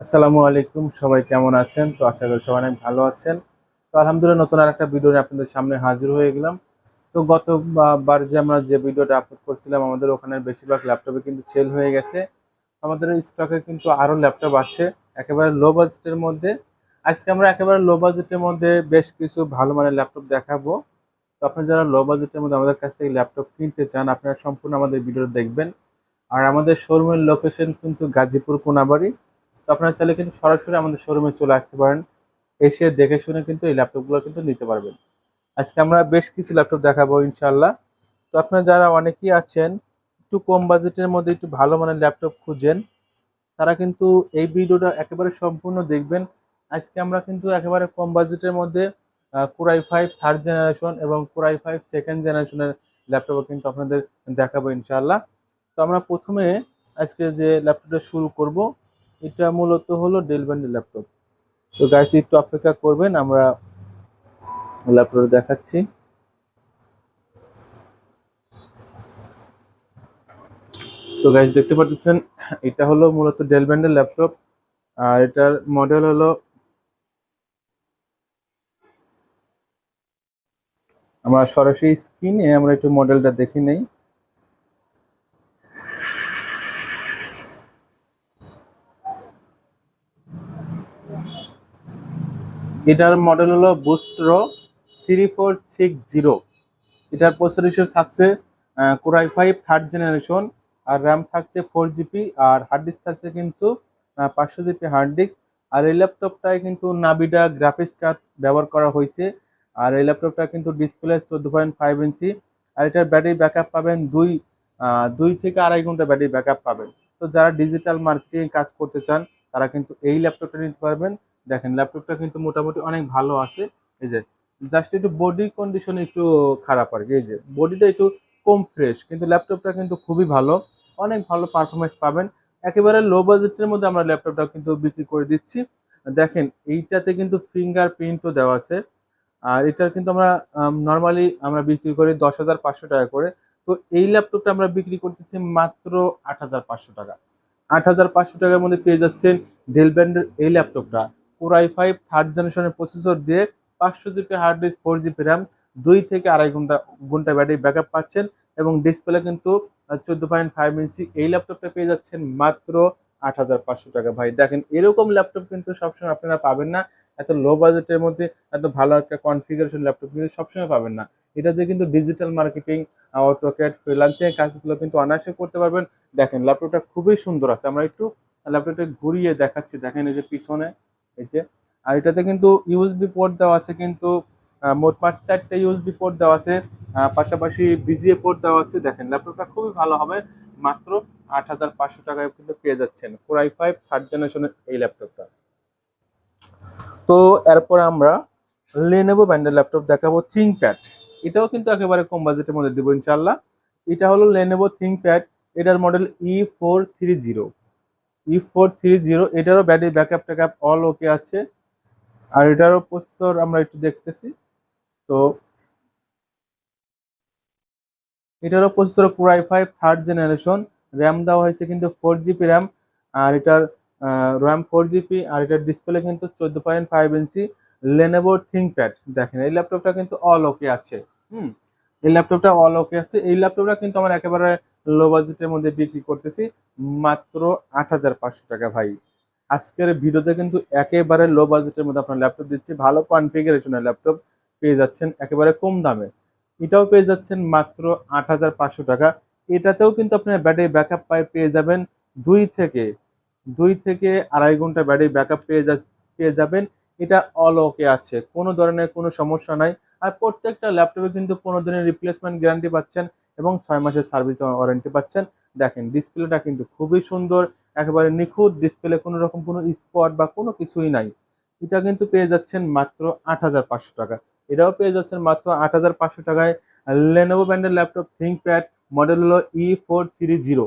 আসসালামু আলাইকুম, সবাই কেমন আছেন? তো আশা করি সবাই অনেক ভালো আছেন। তো আলহামদুলিল্লাহ, নতুন আর একটা ভিডিও নিয়ে আপনাদের সামনে হাজির হয়ে গেলাম। তো গত গতবার যে আমরা যে ভিডিওটা আপলোড করছিলাম, আমাদের ওখানে বেশিরভাগ ল্যাপটপে কিন্তু সেল হয়ে গেছে। আমাদের স্টকে কিন্তু আরও ল্যাপটপ আছে, একেবারে লো বাজেটের মধ্যে। আজকে আমরা একেবারে লো বাজেটের মধ্যে বেশ কিছু ভালো মানের ল্যাপটপ দেখাবো। তো আপনি যারা লো বাজেটের মধ্যে আমাদের কাছ থেকে ল্যাপটপ কিনতে চান, আপনারা সম্পূর্ণ আমাদের ভিডিও দেখবেন। আর আমাদের শোরুমের লোকেশন কিন্তু গাজীপুর, কোনাবাড়ি। তো আপনারা চাইলে কিন্তু সরাসরি আমাদের শোরুমে চলে আসতে পারেন। এসে দেখে শুনে কিন্তু এই ল্যাপটপগুলো কিন্তু নিতে পারবেন। আজকে আমরা বেশ কিছু ল্যাপটপ দেখাবো ইনশাল্লাহ তো আপনারা যারা অনেকেই আছেন, একটু কম বাজেটের মধ্যে একটু ভালো মানের ল্যাপটপ খুঁজেন, তারা কিন্তু এই ভিডিওটা একেবারে সম্পূর্ণ দেখবেন। আজকে আমরা কিন্তু একেবারে কম বাজেটের মধ্যে core i five third generation এবং কোরাই ফাইভ সেকেন্ড জেনারেশনের ল্যাপটপও কিন্তু আপনাদের দেখাবো ইনশাল্লাহ তো আমরা প্রথমে আজকে যে ল্যাপটপটা শুরু করব এটা মূলত হলো ডেল ব্যান্ডের ল্যাপটপ তো গাইস একটু অপেক্ষা করবেন, আমরা ল্যাপটপ দেখাচ্ছি। তো গাইস দেখতে পাচ্ছেন এটা হলো মূলত ডেল ব্যান্ডের ল্যাপটপ আর এটার মডেল হলো আমরা সরাসরি স্ক্রিনে আমরা একটু মডেলটা দেখে নেই। এটার মডেল হলো Vostro three four six zero. এটার প্রসেসর হিসেবে থাকছে core i five third generation R RAM থাকছে ফোর জিবি আর হার্ড ডিস্ক থাকছে কিন্তু পাঁচশো জিবি হার্ড ডিস্ক আর এই ল্যাপটপটায় কিন্তু নাবিডা গ্রাফিক্স কার্ড ব্যবহার করা হয়েছে। আর এই ল্যাপটপটা কিন্তু ডিসপ্লে চোদ্দ পয়েন্ট ফাইভ ইঞ্চি আর এটার ব্যাটারি ব্যাকআপ পাবেন দুই দুই থেকে আড়াই ঘণ্টা ব্যাটারি ব্যাকআপ পাবেন। তো যারা ডিজিটাল মার্কেটিং কাজ করতে চান, তারা কিন্তু এই ল্যাপটপটা নিতে পারবেন। দেখেন ল্যাপটপটা কিন্তু মোটামুটি অনেক ভালো আছে। এই যে জাস্ট একটু বডি কন্ডিশন একটু খারাপ আর কি। এই যে বডিটা একটু কম ফ্রেশ কিন্তু ল্যাপটপটা কিন্তু খুবই ভালো। অনেক ভালো পারফরমেন্স পাবেন। একেবারে লো বাজেটের মধ্যে আমরা ল্যাপটপটা কিন্তু বিক্রি করে দিচ্ছি। দেখেন, এইটাতে কিন্তু ফিঙ্গার প্রিন্টও দেওয়া আছে। আর এটার কিন্তু আমরা নর্মালি আমরা বিক্রি করি দশ হাজার পাঁচশো টাকা করে। তো এই ল্যাপটপটা আমরা বিক্রি করতেছি মাত্র আট হাজার পাঁচশো টাকা। আট হাজার পাঁচশো টাকার মধ্যে পেয়ে যাচ্ছেন ডেল ব্যান্ডের এই ল্যাপটপটা কোর আই ফাইভ থার্ড জেনারেশনের প্রসেসর দিয়ে পাঁচশো GB hard disk four GB RAM দুই থেকে আড়াই ঘণ্টা ঘণ্টা ব্যাটারি ব্যাকআপ পাচ্ছেন এবং ডিসপ্লে কিন্তু চোদ্দ পয়েন্ট ফাইভ ইঞ্চি এই ল্যাপটপটা পেয়ে যাচ্ছেন মাত্র আট হাজার পাঁচশো টাকা। ভাই, দেখেন, এরকম ল্যাপটপ কিন্তু সবসময় আপনারা পাবেন না। এত লো বাজেটের মধ্যে, এত ভালো একটা কনফিগারেশন ল্যাপটপ কিন্তু সবসময় পাবেন না। এটাতে কিন্তু ডিজিটাল মার্কেটিং অটোক্যাট ফ্রিলান্সিং কাজগুলো কিন্তু অনায়াসে করতে পারবেন। দেখেন ল্যাপটপটা খুবই সুন্দর আছে। আমরা একটু ল্যাপটপটা ঘুরিয়ে দেখাচ্ছি। দেখেন, এই যে পিছনে এই আর এটাতে কিন্তু ইউএসবি পোর্ট দেওয়া আছে কিন্তু মোট পাঁচ চারটে ইউএসবি পোর্ট দেওয়া আছে পাশাপাশি বিজিএ পোর্ট দেওয়া আছে। দেখেন, ল্যাপটপটা খুবই ভালো হবে, মাত্র আট হাজার পাঁচশো টাকায় কিন্তু পেয়ে যাচ্ছেন কোরাই ফাইভ থার্ড জেনারেশনের এই ল্যাপটপটা। তো এরপর আমরা লেনেভো ব্র্যান্ডের ল্যাপটপ দেখাবো থিংপ্যাড এটাও কিন্তু একেবারে কম বাজেটের মধ্যে দেবো ইনশাল্লাহ এটা হলো লেনেভো থিংপ্যাড এটার model E four three zero E four three zero এটারও ব্যাটারি ব্যাকআপ ট্যাকআপ অল ওকে আছে। আর এটারও প্রসেসর আমরা একটু দেখতেছি। তো এটারও processor core i five third generation RAM দেওয়া হয়েছে কিন্তু ফোর জিবি র্যাম আর এটার র্যাম ফোর জিবি আর এটার ডিসপ্লে কিন্তু চোদ্দ point five inch Lenovo ThinkPad দেখেন, এই ল্যাপটপটা কিন্তু অল ওকে আছে। হুম, এই ল্যাপটপটা অল ওকে আছে। এই ল্যাপটপটা কিন্তু আমার একেবারে লো বাজেটের মধ্যে বিক্রি করতেছি মাত্র আট হাজার পাঁচশো টাকা ভাই। আজকের ভিডিওতে কিন্তু একেবারে লো বাজেটের মধ্যে আপনার ল্যাপটপ দিচ্ছি। ভালো কনফিগারেশনের ল্যাপটপ পেয়ে যাচ্ছেন একেবারে কম দামে। এটাও পেয়ে যাচ্ছেন মাত্র আট হাজার পাঁচশো টাকা। এটাতেও কিন্তু আপনার ব্যাটারি ব্যাকআপ পেয়ে যাবেন দুই থেকে দুই থেকে আড়াই ঘণ্টা ব্যাটারি ব্যাকআপ পেয়ে যা পেয়ে যাবেন। এটা অল ওকে আছে, কোনো ধরনের কোনো সমস্যা নাই। আর প্রত্যেকটা ল্যাপটপে কিন্তু পনেরো দিনের রিপ্লেসমেন্ট গ্যারান্টি পাচ্ছেন। এবং ছয় মাসের সার্ভিস ওয়ারেন্টি পাচ্ছেন। দেখেন ডিসপ্লেটা কিন্তু খুবই সুন্দর, একেবারে নিখুঁত ডিসপ্লে কোনো রকম কোনো স্পট বা কোনো কিছুই নাই। এটা কিন্তু পেয়ে যাচ্ছেন মাত্র আট হাজার পাঁচশো টাকা। এটাও পেয়ে যাচ্ছেন মাত্র আট হাজার পাঁচশো টাকায় লেনোভো ব্র্যান্ডের ল্যাপটপ থিঙ্কপ্যাড মডেল হলো ই ফোর থ্রি জিরো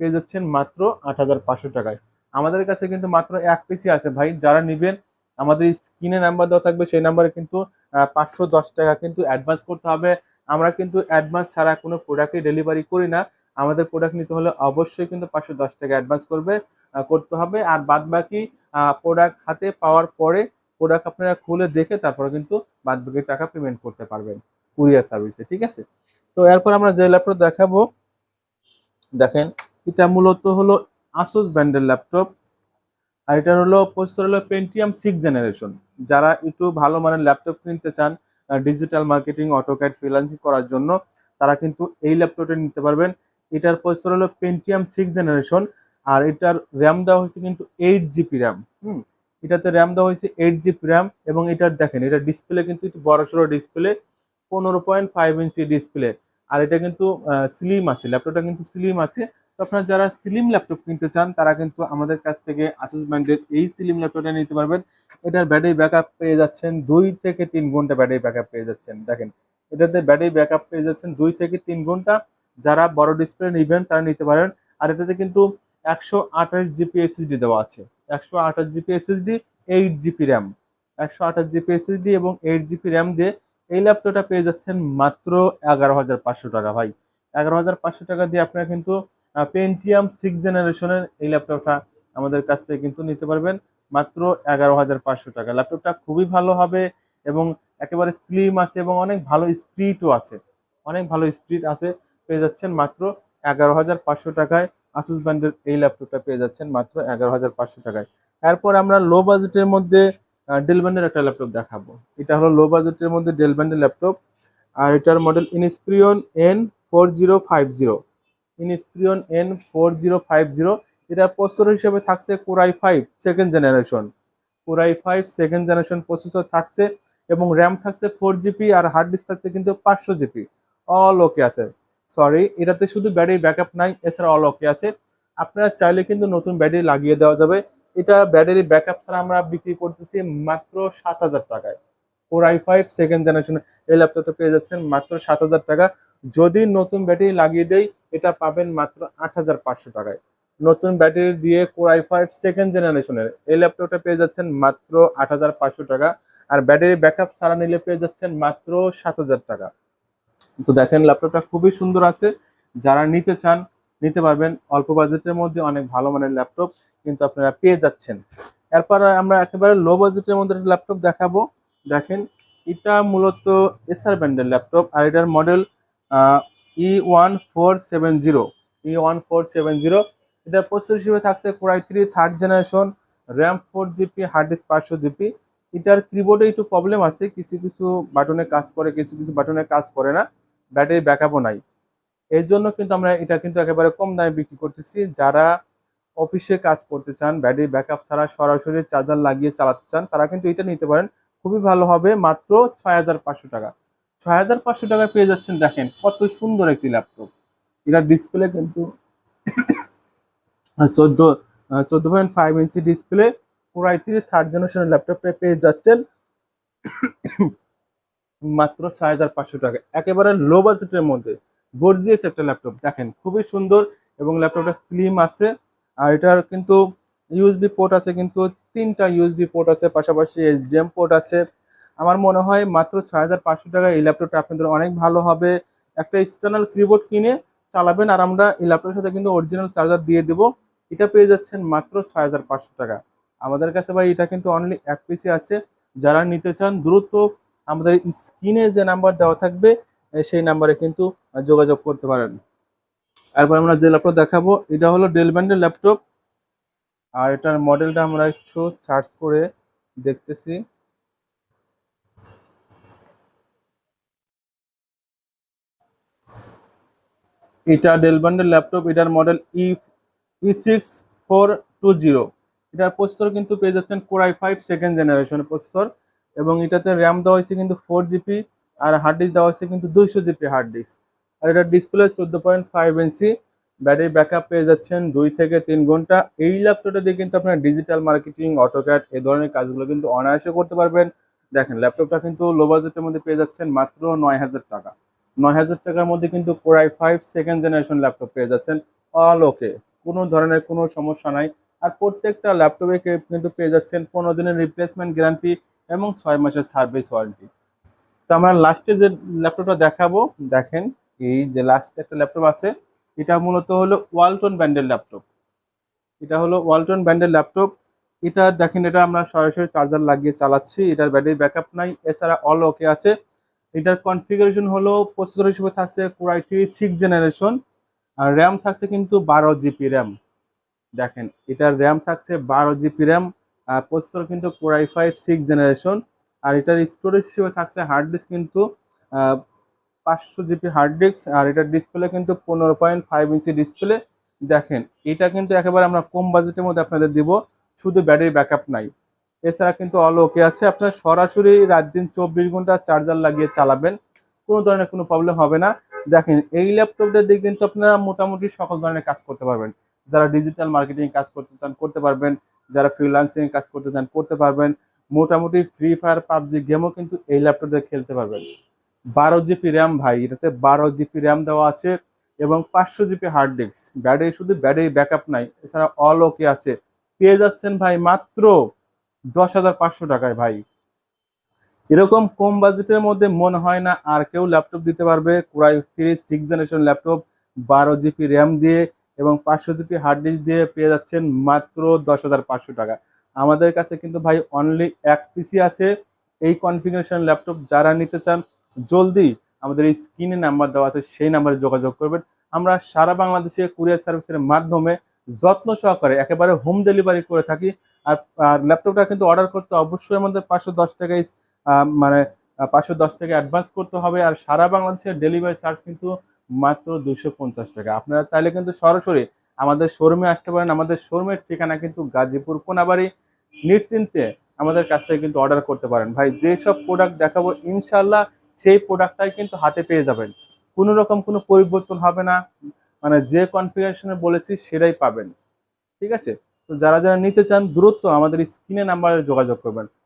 পেয়ে যাচ্ছেন মাত্র আট হাজার পাঁচশো টাকায়। আমাদের কাছে কিন্তু মাত্র এক পিসি আছে ভাই, যারা নেবেন, আমাদের স্ক্রিনে নাম্বার দেওয়া থাকবে, সেই নাম্বারে কিন্তু পাঁচশো দশ টাকা কিন্তু অ্যাডভান্স করতে হবে। আমরা কিন্তু অ্যাডভান্স ছাড়া কোনো প্রোডাক্টই ডেলিভারি করি না। আমাদের প্রোডাক্ট নিতে হলে অবশ্যই কিন্তু পাঁচশো দশ টাকা অ্যাডভান্স করবে করতে হবে। আর বাদ বাকি প্রোডাক্ট হাতে পাওয়ার পরে প্রোডাক্ট আপনারা খুলে দেখে তারপরে কিন্তু বাদ বাকি টাকা পেমেন্ট করতে পারবেন কুরিয়ার সার্ভিসে ঠিক আছে? তো এরপর আমরা যে ল্যাপটপ দেখাবো, দেখেন, এটা মূলত হলো আসুস ব্র্যান্ডের ল্যাপটপ আর এটা হলো, প্রসেসর হলো পেন্টিয়াম সিক্স জেনারেশন যারা একটু ভালো মানের ল্যাপটপ কিনতে চান ডিজিটাল মার্কেটিং অটোক্যাড ফ্রিল্যান্সিং করার জন্য তারা কিন্তু এই ল্যাপটপটা নিতে পারবেন। এটার প্রসেসর হলো পেন্টিয়াম সিক্স জেনারেশন আর এটার র্যাম দেওয়া হয়েছে কিন্তু এইট জিবি র্যাম হুম? এটাতে র্যাম দেওয়া হয়েছে এইট জিবি র্যাম এবং এটার দেখেন, এটা ডিসপ্লে কিন্তু একটু বড় সড়ো ডিসপ্লে পনেরো পয়েন্ট ফাইভ ইঞ্চি ডিসপ্লে আর এটা কিন্তু স্লিম আছে ল্যাপটপটা কিন্তু স্লিম আছে। তো আপনারা যারা স্লিম ল্যাপটপ কিনতে চান, তারা কিন্তু আমাদের কাছ থেকে আসুস ব্র্যান্ডের এই স্লিম ল্যাপটপটা নিতে পারবেন। এটার ব্যাটারি ব্যাকআপ পেয়ে যাচ্ছেন দুই থেকে তিন ঘণ্টা ব্যাটারি ব্যাকআপ পেয়ে যাচ্ছেন। দেখেন, এটাতে ব্যাটারি ব্যাকআপ পেয়ে যাচ্ছেন দুই থেকে তিন ঘণ্টা। যারা বড় ডিসপ্লে নেবেন, তারা নিতে পারেন। আর এটাতে কিন্তু একশো আঠাশ জিপি এসএসডি দেওয়া আছে। একশো আঠাশ GB SSD eight GB RAM একশো আঠাশ জিপি এসএসডি এবং এইট জিপি র্যাম দিয়ে এই ল্যাপটপটা পেয়ে যাচ্ছেন মাত্র এগারো হাজার পাঁচশো টাকা ভাই। এগারো হাজার পাঁচশো টাকা দিয়ে আপনারা কিন্তু পেন্টিয়াম সিক্স জেনারেশনের এই ল্যাপটপটা আমাদের কাছ থেকে কিন্তু নিতে পারবেন। মাত্র এগারো হাজার পাঁচশো টাকা। ল্যাপটপটা খুবই ভালো হবে এবং একেবারে স্লিম আছে এবং অনেক ভালো স্পিডও আছে। অনেক ভালো স্পিড আছে, পেয়ে যাচ্ছেন মাত্র এগারো হাজার পাঁচশো টাকায়। আসুস ব্র্যান্ডের এই ল্যাপটপটা পেয়ে যাচ্ছেন মাত্র এগারো হাজার পাঁচশো টাকায়। এরপর আমরা লো বাজেটের মধ্যে ডেল ব্র্যান্ডের একটা ল্যাপটপ দেখাবো। এটা হলো লো বাজেটের মধ্যে ডেল ব্র্যান্ডের ল্যাপটপ আর এটার model Inspiron N four zero five zero Inspiron N four zero five zero এটা প্রসেসর হিসেবে থাকছে core i five second generation core i five second generation processor থাকছে এবং র্যাম থাকছে ফোর জিবি আর হার্ড ডিস্ক থাকছে কিন্তু পাঁচশো জিবি অল ওকে আছে। সরি এটাতে শুধু ব্যাটারি ব্যাকআপ নাই, এছাড়া অল ওকে আছে। আপনারা চাইলে কিন্তু নতুন ব্যাটারি লাগিয়ে দেওয়া যাবে। এটা ব্যাটারি ব্যাকআপ ছাড়া আমরা বিক্রি করতেছি মাত্র সাত হাজার টাকায়। Four i five second generation এই ল্যাপটপটা পেয়ে যাচ্ছেন মাত্র সাত হাজার টাকা। যদি নতুন ব্যাটারি লাগিয়ে দেই, এটা পাবেন মাত্র আট হাজার পাঁচশো টাকায়। নতুন ব্যাটারি দিয়ে কোর আই ফাইভ সেকেন্ড জেনারেশনের এই ল্যাপটপটা পেয়ে যাচ্ছেন মাত্র আট হাজার পাঁচশো টাকা, আর ব্যাটারি ব্যাকআপ ছাড়া নিলে পেয়ে যাচ্ছেন মাত্র সাত হাজার টাকা। তো দেখেন ল্যাপটপটা খুবই সুন্দর আছে। যারা নিতে চান, নিতে পারবেন। অল্প বাজেটের মধ্যে অনেক ভালো মানের ল্যাপটপ কিন্তু আপনারা পেয়ে যাচ্ছেন। এরপর আমরা একেবারে লো বাজেটের মধ্যে একটা ল্যাপটপ দেখাবো। দেখেন, এটা মূলত এসআর ব্র্যান্ডের ল্যাপটপ আর এটার model E one four seven zero E one four seven zero এটা প্রসেসর হিসেবে থাকছে core i three third generation RAM four GB hard disk পাঁচশো জিবি এটার কিবোর্ডে একটু প্রবলেম আছে, কিছু কিছু বাটনে কাজ করে, কিছু কিছু বাটনে কাজ করে না ব্যাটারি ব্যাকআপও নাই। এর জন্য কিন্তু আমরা এটা কিন্তু একেবারে কম দামে বিক্রি করতেছি। যারা অফিসে কাজ করতে চান ব্যাটারি ব্যাকআপ ছাড়া সরাসরি চার্জার লাগিয়ে চালাতে চান, তারা কিন্তু এটা নিতে পারেন। খুবই ভালো হবে, মাত্র ছয় হাজার পাঁচশো টাকা। ছয় হাজার পাঁচশো টাকায় পেয়ে যাচ্ছেন, দেখেন কত সুন্দর একটি ল্যাপটপ এটার ডিসপ্লে কিন্তু চোদ্দ চোদ্দ পয়েন্ট ফাইভ ইঞ্চি ডিসপ্লে পুরাই থ্রি থার্ড জেনারেশনের ল্যাপটপে পেয়ে যাচ্ছেন। মাত্র ছয় হাজার পাঁচশো টাকা। একেবারে লো বাজেটের মধ্যে। গর্জিয়াস একটা ল্যাপটপ দেখেন, খুবই সুন্দর এবং ল্যাপটপটা স্লিম আছে। আর এটার কিন্তু ইউএসবি পোর্ট আছে, কিন্তু তিনটা ইউএসবি পোর্ট আছে, পাশাপাশি এইচডিএম পোর্ট আছে। আমার মনে হয় মাত্র ছয় হাজার পাঁচশো টাকা এই ল্যাপটপটা আপনাদের অনেক ভালো হবে। একটা এক্সটার্নাল কিবোর্ড কিনে চালাবেন আর আমরা এই ল্যাপটপের সাথে কিন্তু অরিজিনাল চার্জার দিয়ে দেবো। এটা পেয়ে যাচ্ছেন মাত্র ছয় হাজার পাঁচশো টাকা। আমাদের কাছে ভাই এটা কিন্তু অনলি এক পিসি আছে। যারা নিতে চান দ্রুত আমাদের স্ক্রিনে যে নাম্বার দেওয়া থাকবে সেই নাম্বারে কিন্তু যোগাযোগ করতে পারেন। এরপর আমরা যে ল্যাপটপ দেখাবো, এটা হলো ডেল ব্যান্ডের ল্যাপটপ আর এটার মডেলটা আমরা একটু সার্চ করে দেখতেছি। এটা ডেল ব্যান্ডের ল্যাপটপ এটার model E six four two zero এটার প্রসেসর কিন্তু পেয়ে যাচ্ছেন কোরাই ফাইভ সেকেন্ড জেনারেশনের প্রসেসর এবং এটাতে র্যাম দেওয়া হয়েছে কিন্তু ফোর জিবি আর হার্ড ডিস্ক দেওয়া হয়েছে কিন্তু দুইশো জিবি হার্ড ডিস্ক আর এটার ডিসপ্লে চোদ্দ point five inch. Battery backup পেয়ে যাচ্ছেন দুই থেকে তিন ঘণ্টা। এই ল্যাপটপটা দিয়ে কিন্তু আপনার ডিজিটাল মার্কেটিং অটোক্যাট এই ধরনের কাজগুলো কিন্তু অনায়াসে করতে পারবেন। দেখেন ল্যাপটপটা কিন্তু লো বাজেটের মধ্যে পেয়ে যাচ্ছেন মাত্র নয় হাজার টাকা। নয় হাজার টাকার মধ্যে কিন্তু core i five second generation laptop পেয়ে যাচ্ছেন। অল ওকে কোনো ধরনের কোনো সমস্যা নাই। আর প্রত্যেকটা ল্যাপটপে কিন্তু পেয়ে যাচ্ছেন পনেরো দিনের রিপ্লেসমেন্ট গ্যারান্টি এবং ছয় মাসের সার্ভিস ওয়ারেন্টি তো আমরা লাস্টে যে ল্যাপটপটা দেখাবো, দেখেন এই যে লাস্টে একটা ল্যাপটপ আছে, এটা মূলত হলো ওয়ালটন ব্র্যান্ডের ল্যাপটপ এটা হলো ওয়ালটন ব্র্যান্ডের ল্যাপটপ এটা দেখেন, এটা আমরা সরাসরি চার্জার লাগিয়ে চালাচ্ছি, এটার ব্যাটারি ব্যাকআপ নাই, এছাড়া অল ওকে আছে। এটার কনফিগারেশন হলো প্রসেসর হিসেবে থাকছে core i three six generation R RAM থাকছে কিন্তু বারো জিবি র্যাম দেখেন, এটার র্যাম থাকছে বারো জিবি র্যাম আর প্রসেসর কিন্তু core i five six generation আর এটার স্টোরেজ হিসেবে থাকছে হার্ড ডিস্ক কিন্তু পাঁচশো জিবি হার্ড ডিস্ক আর এটার ডিসপ্লে কিন্তু পনেরো পয়েন্ট ফাইভ ইঞ্চি ডিসপ্লে দেখেন, এটা কিন্তু একেবারে আমরা কম বাজেটের মধ্যে আপনাদের দিব, শুধু ব্যাটারি ব্যাকআপ নাই। এছাড়া কিন্তু অল ওকে আছে, আপনার সরাসরি রাত দিন চব্বিশ ঘণ্টা চার্জার লাগিয়ে চালাবেন, কোনো ধরনের কোনো প্রবলেম হবে না। দেখেন, এই ল্যাপটপটা দিয়ে কিন্তু আপনারা মোটামুটি সকল ধরনের কাজ করতে পারবেন। যারা ডিজিটাল মার্কেটিং কাজ করতে চান, করতে পারবেন। যারা ফ্রিলান্সিং কাজ করতে চান, করতে পারবেন। মোটামুটি ফ্রি ফায়ার পাবজি গেমও কিন্তু এই ল্যাপটপ দিয়ে খেলতে পারবেন। বারো জিবি র্যাম ভাই, এটাতে বারো জিবি র্যাম দেওয়া আছে এবং পাঁচশো জিবি হার্ড ডিস্ক ব্যাটারি শুধু ব্যাটারি ব্যাকআপ নাই, এছাড়া অল ওকে আছে। পেয়ে যাচ্ছেন ভাই মাত্র দশ হাজার পাঁচশো টাকায় ভাই। এরকম কম বাজেটের মধ্যে মনে হয় না, আর কেউ ল্যাপটপ দিতে পারবে। Core i three six generation laptop বারো জিবি র্যাম দিয়ে এবং পাঁচশো জিবি হার্ড ডিস্ক দিয়ে পেয়ে যাচ্ছেন মাত্র দশ হাজার পাঁচশো টাকা। আমাদের কাছে কিন্তু ভাই অনলি এক পিসি আছে। এই কনফিগারেশন ল্যাপটপ যারা নিতে চান, জলদি আমাদের এই স্ক্রিনে নাম্বার দেওয়া আছে, সেই নাম্বারে যোগাযোগ করবেন। আমরা সারা বাংলাদেশে কুরিয়ার সার্ভিসের মাধ্যমে যত্ন সহকারে একেবারে হোম ডেলিভারি করে থাকি। আর আর ল্যাপটপটা কিন্তু অর্ডার করতে অবশ্যই আমাদের পাঁচশো দশ টাকায় মানে পাঁচশো দশ টাকা অ্যাডভান্স করতে হবে আর সারা বাংলাদেশের ডেলিভারি চার্জ কিন্তু মাত্র দুশো পঞ্চাশ টাকা। আপনারা চাইলে কিন্তু সরাসরি আমাদের শোরুমে আসতে পারেন। আমাদের শোরুমের ঠিকানা কিন্তু গাজীপুর কোনাবাড়ি। নিশ্চিন্তে আমাদের কাছ থেকে কিন্তু অর্ডার করতে পারেন। ভাই, যেসব প্রোডাক্ট দেখাবো ইনশাল্লাহ সেই প্রোডাক্টটাই কিন্তু হাতে পেয়ে যাবেন। কোনো রকম কোনো পরিবর্তন হবে না। মানে যে কনফিগারেশনে বলেছি সেটাই পাবেন। ঠিক আছে? তো যারা যারা নিতে চান, দ্রুত আমাদের স্ক্রিনে নাম্বারে যোগাযোগ করবেন।